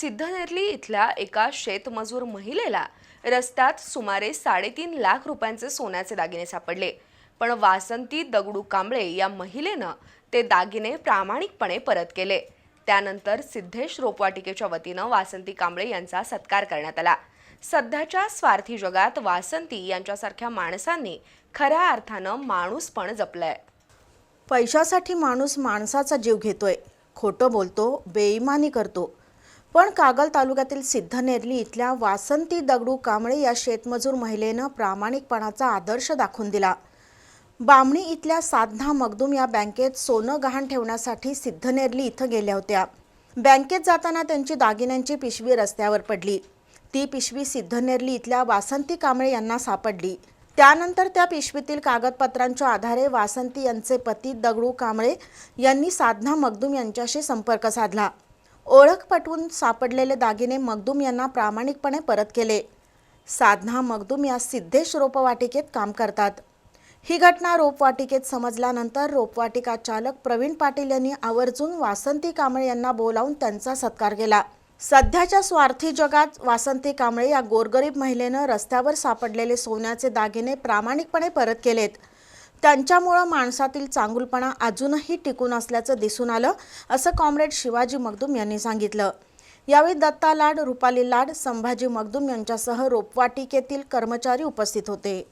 सिद्धनेरली इथल्या एका शेतमजूर महिलेला रस्त्यात सुमारे साडेतीन लाख रुपयांचे सोन्याचे दागिने सापडले. पण वासंती दगडू कांबळे या महिलेनं ते दागिने प्रामाणिकपणे परत केले. त्यानंतर सिद्धेश रोपवाटिकेच्या वतीनं वासंती कांबळे यांचा सत्कार करण्यात आला. सध्याच्या स्वार्थी जगात वासंती यांच्यासारख्या माणसांनी खऱ्या अर्थानं माणूस पण जपलंय. पैशासाठी माणूस माणसाचा जीव घेतोय. खोटं बोलतो बेईमानी करतो. पण कागल तालुक्यातील सिद्धनेरली इथल्या वासंती दगडू कांबळे या शेतमजूर महिलेनं प्रामाणिकपणाचा आदर्श दाखवून दिला. बामणी इथल्या साधना मगदूम या बँकेत सोनं गहाण ठेवण्यासाठी सिद्धनेरली इथं गेल्या होत्या. बँकेत जाताना त्यांची दागिन्यांची पिशवी रस्त्यावर पडली. ती पिशवी सिद्धनेरली इथल्या वासंती कांबळे यांना सापडली. त्यानंतर त्या पिशवीतील कागदपत्रांच्या आधारे वासंती यांचे पती दगडू कांबळे यांनी साधना मगदूम यांच्याशी संपर्क साधला. ओळख पटवून सापडलेले दागिने मगदूम यांना प्रामाणिकपणे परत केले. साधना मगदूम या सिद्धेश रोपवाटिकेत काम करतात. ही घटना रोपवाटिकेत समजल्यानंतर रोपवाटिका चालक प्रवीण पाटील यांनी आवर्जून वासंती कांबळे यांना बोलावून त्यांचा सत्कार केला. सध्याच्या स्वार्थी जगात वासंती कांबळे या गोरगरीब महिलेनं रस्त्यावर सापडलेले सोन्याचे दागिने प्रामाणिकपणे परत केलेत. त्यांच्यामुळं माणसातील चांगुलपणा अजूनही टिकून असल्याचं दिसून आलं असं कॉम्रेड शिवाजी मगदूम यांनी सांगितलं. यावेळी दत्ता लाड रुपाली लाड संभाजी मगदूम यांच्यासह रोपवाटिकेतील कर्मचारी उपस्थित होते.